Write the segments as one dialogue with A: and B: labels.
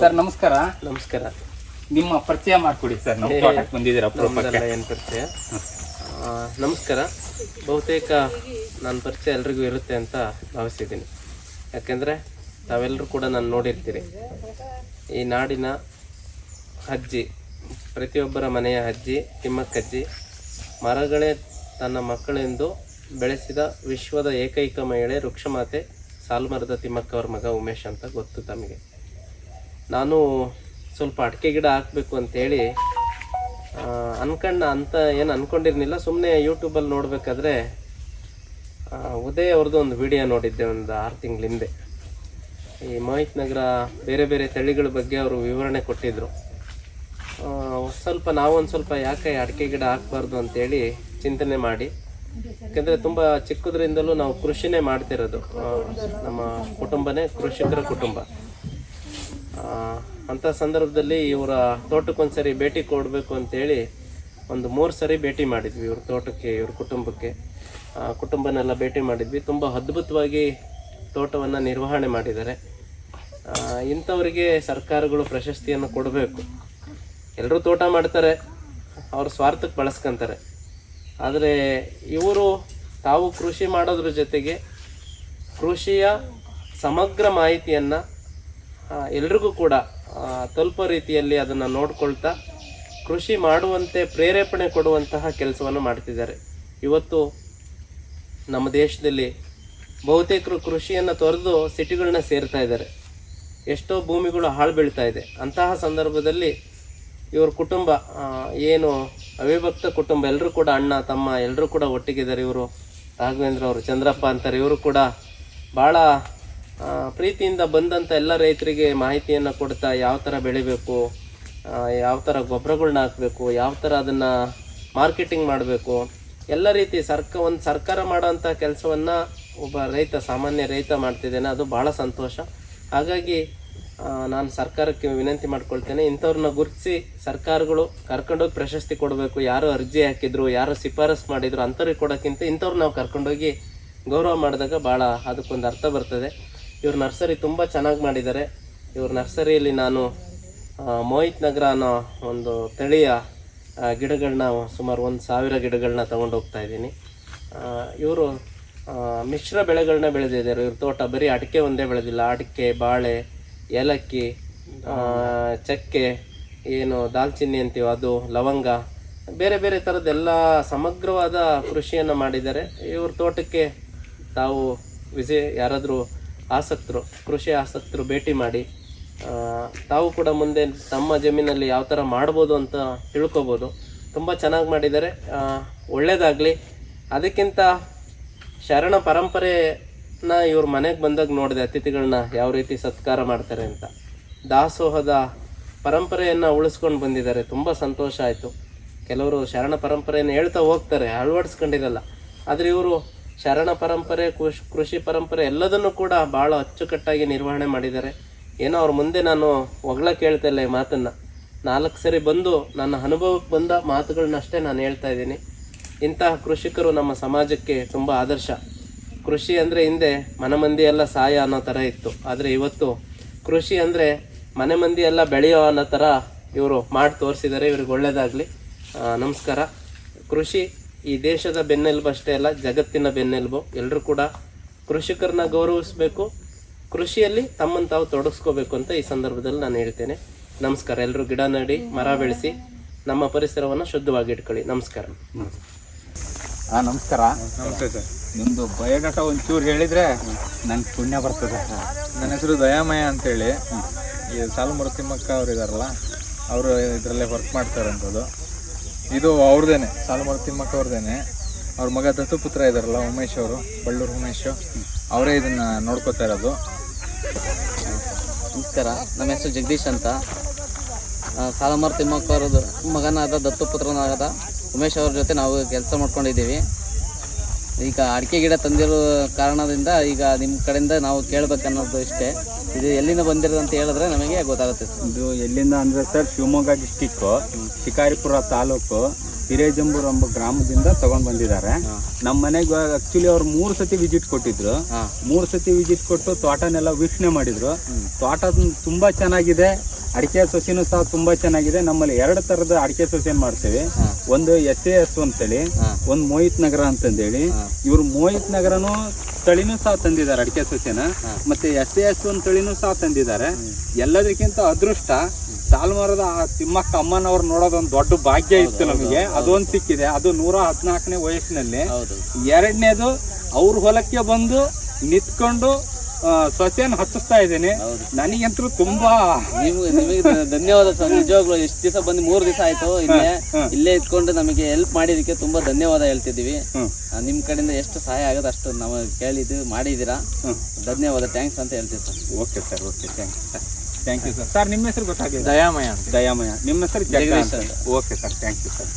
A: Sir ನಮಸ್ಕಾರ.
B: ನಮಸ್ಕಾರ.
A: ನಿಮ್ಮ ಪರಿಚಯ ಮಾಡಿಕೊಡಿ ಸರ್ ನಮ್ಮ
B: ಏ,
A: ತೋಟಕ್ಕೆ ಬಂದಿದ್ದೀರ ಅಪರೂಪಕ್ಕೆ
B: ಏನು ಪರಿಚಯ? ನಮಸ್ಕಾರ. ಬಹುತೇಕ ನನ್ನ ಪರಿಚಯ ಎಲ್ರಿಗೂ ಇರುತ್ತೆ ಅಂತ ಭಾವಿಸಿದ್ದೀನಿ. ಯಾಕೆಂದರೆ ತಾವೆಲ್ಲರೂ ಕೂಡ ನಾನು ನೋಡಿರ್ತೀರಿ. ಈ ನಾಡಿನ ಅಜ್ಜಿ ಪ್ರತಿಯೊಬ್ಬರ ಮನೆಯ ಅಜ್ಜಿ ತಿಮ್ಮಕ್ಕಜ್ಜಿ ಮರಗಳೇ ತನ್ನ ಮಕ್ಕಳೆಂದು ಬೆಳೆಸಿದ ವಿಶ್ವದ ಏಕೈಕ ಮಹಿಳೆ ವೃಕ್ಷಮಾತೆ ಸಾಲ್ಮರದ ತಿಮ್ಮಕ್ಕ ಅವ್ರ ಮಗ ಉಮೇಶ್ ಅಂತ ಗೊತ್ತು ತಮಗೆ. ನಾನು ಸ್ವಲ್ಪ ಅಡಿಕೆ ಗಿಡ ಹಾಕಬೇಕು ಅಂತೇಳಿ ಅನ್ಕಂಡು ಅಂತ ಏನು ಅಂದ್ಕೊಂಡಿರ್ನಿಲ್ಲ ಸುಮ್ಮನೆ ಯೂಟ್ಯೂಬಲ್ಲಿ ನೋಡಬೇಕಾದ್ರೆ ಉದಯ ಅವ್ರದ್ದು ಒಂದು ವಿಡಿಯೋ ನೋಡಿದ್ದೆ ಒಂದು ಆರು ತಿಂಗಳ ಹಿಂದೆ. ಈ ಮೋಹಿತ್ ನಗರ ಬೇರೆ ಬೇರೆ ತಳಿಗಳ ಬಗ್ಗೆ ಅವರು ವಿವರಣೆ ಕೊಟ್ಟಿದ್ರು. ಆ, ಸ್ವಲ್ಪ ನಾವೊಂದು ಸ್ವಲ್ಪ ಯಾಕೆ ಅಡಿಕೆ ಗಿಡ ಹಾಕ್ಬಾರ್ದು ಅಂತೇಳಿ ಚಿಂತನೆ ಮಾಡಿ. ಯಾಕೆಂದರೆ ತುಂಬ ಚಿಕ್ಕದ್ರಿಂದಲೂ ನಾವು ಕೃಷಿನೇ ಮಾಡ್ತಿರೋದು. ನಮ್ಮ ಕುಟುಂಬನೇ ಕೃಷಿಕರ ಕುಟುಂಬ. ಅಂಥ ಸಂದರ್ಭದಲ್ಲಿ ಇವರ ತೋಟಕ್ಕೊಂದ್ಸರಿ ಭೇಟಿ ಕೊಡಬೇಕು ಅಂತೇಳಿ ಒಂದು ಮೂರು ಸರಿ ಭೇಟಿ ಮಾಡಿದ್ವಿ ಇವ್ರ ತೋಟಕ್ಕೆ, ಇವ್ರ ಕುಟುಂಬಕ್ಕೆ. ಕುಟುಂಬನೆಲ್ಲ ಭೇಟಿ ಮಾಡಿದ್ವಿ. ತುಂಬ ಅದ್ಭುತವಾಗಿ ತೋಟವನ್ನು ನಿರ್ವಹಣೆ ಮಾಡಿದ್ದಾರೆ. ಇಂಥವರಿಗೆ ಸರ್ಕಾರಗಳು ಪ್ರಶಸ್ತಿಯನ್ನು ಕೊಡಬೇಕು. ಎಲ್ಲರೂ ತೋಟ ಮಾಡ್ತಾರೆ, ಅವ್ರ ಸ್ವಾರ್ಥಕ್ಕೆ ಬಳಸ್ಕೊಂತಾರೆ. ಆದರೆ ಇವರು ತಾವು ಕೃಷಿ ಮಾಡೋದ್ರ ಜೊತೆಗೆ ಕೃಷಿಯ ಸಮಗ್ರ ಮಾಹಿತಿಯನ್ನು ಎಲ್ರಿಗೂ ಕೂಡ ತಲುಪೋ ರೀತಿಯಲ್ಲಿ ಅದನ್ನು ನೋಡ್ಕೊಳ್ತಾ ಕೃಷಿ ಮಾಡುವಂತೆ ಪ್ರೇರೇಪಣೆ ಕೊಡುವಂತಹ ಕೆಲಸವನ್ನು ಮಾಡ್ತಿದ್ದಾರೆ. ಇವತ್ತು ನಮ್ಮ ದೇಶದಲ್ಲಿ ಬಹುತೇಕರು ಕೃಷಿಯನ್ನು ತೊರೆದು ಸಿಟಿಗಳನ್ನ ಸೇರ್ತಾ ಇದ್ದಾರೆ. ಎಷ್ಟೋ ಭೂಮಿಗಳು ಹಾಳು ಬೀಳ್ತಾ ಇದೆ. ಅಂತಹ ಸಂದರ್ಭದಲ್ಲಿ ಇವ್ರ ಕುಟುಂಬ ಏನು ಅವಿಭಕ್ತ ಕುಟುಂಬ ಎಲ್ಲರೂ ಕೂಡ ಅಣ್ಣ, ತಮ್ಮ ಎಲ್ಲರೂ ಕೂಡ ಒಟ್ಟಿಗಿದ್ದಾರೆ ಇವರು. ರಾಘವೇಂದ್ರ ಅವರು, ಚಂದ್ರಪ್ಪ ಅಂತಾರೆ, ಇವರು ಕೂಡ ಭಾಳ ಪ್ರೀತಿಯಿಂದ ಬಂದಂಥ ಎಲ್ಲ ರೈತರಿಗೆ ಮಾಹಿತಿಯನ್ನು ಕೊಡ್ತಾ ಯಾವ ಥರ ಬೆಳಿಬೇಕು ಯಾವ ಥರ ಗೊಬ್ಬರಗಳ್ನ ಹಾಕಬೇಕು, ಯಾವ ಥರ ಅದನ್ನು ಮಾರ್ಕೆಟಿಂಗ್ ಮಾಡಬೇಕು, ಎಲ್ಲ ರೀತಿ ಸರ್ಕ, ಒಂದು ಸರ್ಕಾರ ಮಾಡೋಂಥ ಕೆಲಸವನ್ನು ಒಬ್ಬ ರೈತ, ಸಾಮಾನ್ಯ ರೈತ ಮಾಡ್ತಿದ್ದೇನೆ, ಅದು ಭಾಳ ಸಂತೋಷ. ಹಾಗಾಗಿ ನಾನು ಸರ್ಕಾರಕ್ಕೆ ವಿನಂತಿ ಮಾಡ್ಕೊಳ್ತೇನೆ ಇಂಥವ್ರನ್ನ ಗುರುತಿಸಿ ಸರ್ಕಾರಗಳು ಕರ್ಕೊಂಡೋಗಿ ಪ್ರಶಸ್ತಿ ಕೊಡಬೇಕು, ಯಾರು ಅರ್ಜಿ ಹಾಕಿದ್ರು, ಯಾರು ಶಿಫಾರಸು ಮಾಡಿದ್ರು ಅಂಥವ್ರಿಗೆ ಕೊಡೋಕ್ಕಿಂತ ಇಂಥವ್ರು ನಾವು ಕರ್ಕೊಂಡೋಗಿ ಗೌರವ ಮಾಡಿದಾಗ ಭಾಳ ಅದಕ್ಕೊಂದು ಅರ್ಥ ಬರ್ತದೆ. ಇವ್ರ ನರ್ಸರಿ ತುಂಬ ಚೆನ್ನಾಗಿ ಮಾಡಿದ್ದಾರೆ ಇವ್ರ ನರ್ಸರಿಯಲ್ಲಿ ನಾನು ಮೋಹಿತ್ ನಗರ ಅನ್ನೋ ಒಂದು ತಳಿಯ ಗಿಡಗಳನ್ನ ಸುಮಾರು ಒಂದು ಸಾವಿರ ಗಿಡಗಳನ್ನ ಹೋಗ್ತಾ ಇದ್ದೀನಿ. ಇವರು ಮಿಶ್ರ ಬೆಳೆಗಳನ್ನ ಬೆಳೆದಿದ್ದಾರೆ. ಇವ್ರ ತೋಟ ಬರೀ ಅಡಿಕೆ ಒಂದೇ ಬೆಳೆದಿಲ್ಲ. ಅಡಿಕೆ, ಬಾಳೆ, ಏಲಕ್ಕಿ ಚಕ್ಕೆ, ಏನು ದಾಲ್ಚಿನ್ನಿ ಅಂತೀವಿ, ಅದು, ಲವಂಗ, ಬೇರೆ ಬೇರೆ ಥರದ್ದೆಲ್ಲ ಸಮಗ್ರವಾದ ಕೃಷಿಯನ್ನು ಮಾಡಿದ್ದಾರೆ. ಇವ್ರ ತೋಟಕ್ಕೆ ತಾವು ವಿಸಿ ಯಾರಾದರೂ ಆಸಕ್ತರು, ಕೃಷಿ ಆಸಕ್ತರು ಭೇಟಿ ಮಾಡಿ ತಾವು ಕೂಡ ಮುಂದೆ ತಮ್ಮ ಜಮೀನಲ್ಲಿ ಯಾವ ಥರ ಮಾಡ್ಬೋದು ಅಂತ ತಿಳ್ಕೊಬೋದು. ತುಂಬ ಚೆನ್ನಾಗಿ ಮಾಡಿದ್ದಾರೆ. ಒಳ್ಳೆಯದಾಗಲಿ ಅದಕ್ಕಿಂತ ಶರಣ ಪರಂಪರೆನ ಇವ್ರ ಮನೆಗೆ ಬಂದಾಗ ನೋಡಿದೆ ಅತಿಥಿಗಳನ್ನ ಯಾವ ರೀತಿ ಸತ್ಕಾರ ಮಾಡ್ತಾರೆ ಅಂತ. ದಾಸೋಹದ ಪರಂಪರೆಯನ್ನು ಉಳಿಸ್ಕೊಂಡು ಬಂದಿದ್ದಾರೆ. ತುಂಬ ಸಂತೋಷ ಆಯಿತು. ಕೆಲವರು ಶರಣ ಪರಂಪರೆಯನ್ನು ಹೇಳ್ತಾ ಹೋಗ್ತಾರೆ, ಅಳವಡಿಸ್ಕೊಂಡಿರಲ್ಲ. ಆದರೆ ಇವರು ಶರಣ ಪರಂಪರೆ, ಕೃಷಿ ಕೃಷಿ ಪರಂಪರೆ ಎಲ್ಲದನ್ನು ಕೂಡ ಭಾಳ ಅಚ್ಚುಕಟ್ಟಾಗಿ ನಿರ್ವಹಣೆ ಮಾಡಿದ್ದಾರೆ. ಏನೋ ಅವ್ರ ಮುಂದೆ ನಾನು ಹೊಗಳ ಕೇಳ್ತಾ ಇಲ್ಲ ಈ ಮಾತನ್ನು. ನಾಲ್ಕು ಸರಿ ಬಂದು ನನ್ನ ಅನುಭವಕ್ಕೆ ಬಂದ ಮಾತುಗಳನ್ನಷ್ಟೇ ನಾನು ಹೇಳ್ತಾ ಇದ್ದೀನಿ. ಇಂತಹ ಕೃಷಿಕರು ನಮ್ಮ ಸಮಾಜಕ್ಕೆ ತುಂಬ ಆದರ್ಶ. ಕೃಷಿ ಅಂದರೆ ಹಿಂದೆ ಮನೆ ಮಂದಿಯೆಲ್ಲ ಎಲ್ಲ ಅನ್ನೋ ಥರ ಇತ್ತು. ಆದರೆ ಇವತ್ತು ಕೃಷಿ ಅಂದರೆ ಮನೆ ಮಂದಿ ಎಲ್ಲ ಬೆಳೆಯೋ ಅನ್ನೋ ಥರ ಇವರು ಮಾಡಿ ತೋರಿಸಿದ್ದಾರೆ. ಇವ್ರಿಗೆ ಒಳ್ಳೆಯದಾಗಲಿ ನಮಸ್ಕಾರ. ಕೃಷಿ ಈ ದೇಶದ ಬೆನ್ನೆಲುಬು ಅಷ್ಟೇ ಅಲ್ಲ ಜಗತ್ತಿನ ಬೆನ್ನೆಲುಬು. ಎಲ್ಲರೂ ಕೂಡ ಕೃಷಿಕರನ್ನ ಗೌರವಿಸಬೇಕು. ಕೃಷಿಯಲ್ಲಿ ತಮ್ಮನ್ನು ತಾವು ತೊಡಗಿಸ್ಕೋಬೇಕು ಅಂತ ಈ ಸಂದರ್ಭದಲ್ಲಿ ನಾನು ಹೇಳ್ತೇನೆ. ನಮಸ್ಕಾರ. ಎಲ್ಲರೂ ಗಿಡ ನಡಿ ಮರ ಬೆಳೆಸಿ ನಮ್ಮ ಪರಿಸರವನ್ನು ಶುದ್ಧವಾಗಿ ಇಟ್ಕೊಳ್ಳಿ. ನಮಸ್ಕಾರ.
A: ಹಾಂ ನಮಸ್ಕಾರ.
C: ನಮಸ್ತೆ ಸರ್.
A: ನಿಮ್ಮದು ಬಯೋಡಾಟಾ ಒಂಚೂರು ಹೇಳಿದರೆ ನನ್ನ ಪುಣ್ಯ ಬರ್ತದೆ.
C: ನನ್ನ ಹೆಸರು ದಯಾಮಯ ಅಂತೇಳಿ. ಈ ಸಾಲು ತಿಮ್ಮಕ್ಕ ಅವರು ಇದ್ದಾರಲ್ಲ ಅವರು ಇದರಲ್ಲೇ ವರ್ಕ್ ಮಾಡ್ತಾರಂಥದ್ದು ಇದು ಅವ್ರದ್ದೇನೆ ಸಾಲುಮರ ತಿಮ್ಮಕ್ಕ ಅವ್ರದ್ದೇನೆ ಅವ್ರ ಮಗ ದತ್ತುಪುತ್ರ ಇದಾರಲ್ಲ, ಉಮೇಶ್ ಅವರು, ಬಳ್ಳೂರು ಉಮೇಶ್. ಅವರೇ ಇದನ್ನ ನೋಡ್ಕೋತಾ ಇರೋದು.
D: ನಮಸ್ಕಾರ, ನಮ್ಮ ಹೆಸರು ಜಗದೀಶ್ ಅಂತ. ಸಾಲಮರ್ ತಿಮ್ಮಕ್ಕ ಅವ್ರದ್ದು ಮಗನಾದ, ದತ್ತುಪುತ್ರನಾದ ಉಮೇಶ್ ಅವ್ರ ಜೊತೆ ನಾವು ಕೆಲಸ ಮಾಡ್ಕೊಂಡಿದ್ದೀವಿ. ಈಗ ಅಡಿಕೆ ಗಿಡ ತಂದಿರೋ ಕಾರಣದಿಂದ ಈಗ ನಿಮ್ಮ ಕಡೆಯಿಂದ ನಾವು ಕೇಳಬೇಕನ್ನೋದು ಇಷ್ಟೇ. ಇದು ಎಲ್ಲಿಂದ ಬಂದಿರೋದು ಅಂತ ಹೇಳಿದ್ರೆ ನಮಗೆ ಗೊತ್ತಾಗುತ್ತೆ ಸರ್.
A: ಇದು ಎಲ್ಲಿಂದ ಅಂದ್ರೆ ಸರ್ ಶಿವಮೊಗ್ಗ ಡಿಸ್ಟಿಕ್ಕು ಶಿಕಾರಿಪುರ ತಾಲೂಕು ಹಿರೇಜಂಬೂರ್ ಎಂಬ ಗ್ರಾಮದಿಂದ ತಗೊಂಡ್ ಬಂದಿದ್ದಾರೆ. ನಮ್ಮ ಮನೆಗೆ ಆಕ್ಚುಲಿ ಅವ್ರು ಮೂರು ಸತಿ ವಿಸಿಟ್ ಕೊಟ್ಟಿದ್ರು. ಮೂರು ಸತಿ ವಿಸಿಟ್ ಕೊಟ್ಟು ತೋಟನೆಲ್ಲ ವೀಕ್ಷಣೆ ಮಾಡಿದ್ರು. ತೋಟ ತುಂಬಾ ಚೆನ್ನಾಗಿದೆ. ಅಡಿಕೆ ಸೊಸಿನೂ ಸಹ ತುಂಬಾ ಚೆನ್ನಾಗಿದೆ. ನಮ್ಮಲ್ಲಿ ಎರಡು ತರದ ಅಡಿಕೆ ಸೊಸೆನ್ ಮಾಡ್ತೇವೆ. ಒಂದು ಎಸ್ ಎ ಎಸ್ ಅಂತೇಳಿ. ಒಂದು ಮೋಹಿತ್ ನಗರ ಅಂತಂದೇಳಿ. ಇವ್ರು ಮೋಹಿತ್ ನಗರನು ತಳಿನೂ ಸಹ ತಂದಿದ್ದಾರೆ ಅಡಿಕೆ ಸೊಸೆನ ಮತ್ತೆ ಎಸ್ ಎ ಎಸ್ ಒಂದು ತಳಿನೂ ಸಹ ತಂದಿದ್ದಾರೆ. ಎಲ್ಲದಕ್ಕಿಂತ ಅದೃಷ್ಟ ಸಾಲ್ಮರದ ಆ ತಿಮ್ಮಕ್ಕ ಅಮ್ಮನವ್ರು ನೋಡೋದೊಂದು ದೊಡ್ಡ ಭಾಗ್ಯ ಇತ್ತು ನಮಗೆ. ಅದೊಂದು ಸಿಕ್ಕಿದೆ. ಅದು ನೂರ ಹದಿನಾಲ್ಕನೇ ವಯಸ್ಸಿನಲ್ಲಿ ಎರಡನೇದು ಅವ್ರ ಹೊಲಕ್ಕೆ ಬಂದು ನಿಂತ್ಕೊಂಡು ಆ, ಸೊಸೆಯನ್ನು ಹಚ್ಚಿಸ್ತಾ ಇದ್ದೇನೆ. ನನಗಂತೂ ತುಂಬಾ
D: ನಿಮ್ಗೆ ನಿಮಗೆ ಧನ್ಯವಾದ ಸರ್. ನಿಜವಾಗ್ಲು ಎಷ್ಟು ದಿವಸ ಬಂದು ಮೂರು ದಿವಸ ಆಯ್ತು. ಇಲ್ಲೇ ಇಲ್ಲೇ ಇದ್ಕೊಂಡು ನಮಗೆ ಹೆಲ್ಪ್ ಮಾಡಿದಕ್ಕೆ ತುಂಬಾ ಧನ್ಯವಾದ ಹೇಳ್ತಿದ್ದೀವಿ. ಆ, ನಿಮ್ ಕಡೆಯಿಂದ ಎಷ್ಟು ಸಹಾಯ ಆಗದ ಅಷ್ಟು ನಾವು ಕೇಳಿದ್ದು ಮಾಡಿದ್ದೀರಾ? ಧನ್ಯವಾದ. ಥ್ಯಾಂಕ್ಸ್ ಅಂತ ಹೇಳ್ತೀವಿ sir.
A: Okay sir okay. Thank you sir. Thank you sir. Sir ನಿಮ್ಮ ಹೆಸರು ಗೊತ್ತಾಗಿದೆ
C: ದಯಾಮಯ
A: ದಯಾಮಯ. ನಿಮ್ಮ ಹೆಸರು
D: Jagadish
A: okay sir thank you sir.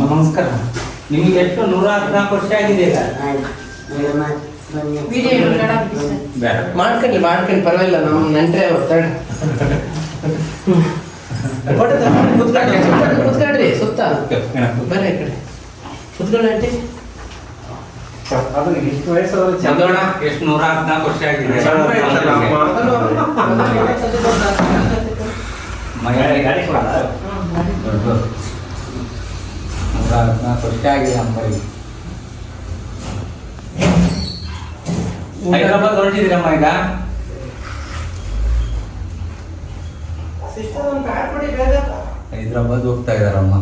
E: ನಮಸ್ಕಾರ. ನಿಮ್ಗೆ ಎಷ್ಟು? ನೂರ ಹದಿನಾಲ್ಕು ವರ್ಷ ಆಗಿದೆ ಈಗ. ಬೇಡ.
F: ಮಾಡ್ಕೊಳ್ಳಿ ಮಾಡ್ಕೊಳ್ಳಿ ಪರವಾಗಿಲ್ಲ ನಮ್ಮ ನೆಂಟ್ರೆ ಒತ್ತಡ ಕುತ್ಕೊಳ್ರಿ ಸುತ್ತ. ಬರ್ರಿ ಈ ಕಡೆ. ಕುತ್ಕೊಳ್ಳಿ ಆಂಟಿ.
E: ಚಂದೋಣ ಎಷ್ಟು ನೂರ ಹದಿನಾಲ್ಕು ವರ್ಷ ಆಗಿದೆ. ಮಗಳಿಗೆ ಕೊಟ್ಟಾಗಿ ಅಂಬರಿಗೆ ಹೈದರಾಬಾದ್ ಹೊರಟಿದ್ದೀರಮ್ಮ ಈಗ? ಹೈದರಾಬಾದ್ ಹೋಗ್ತಾ ಇದಾರಮ್ಮ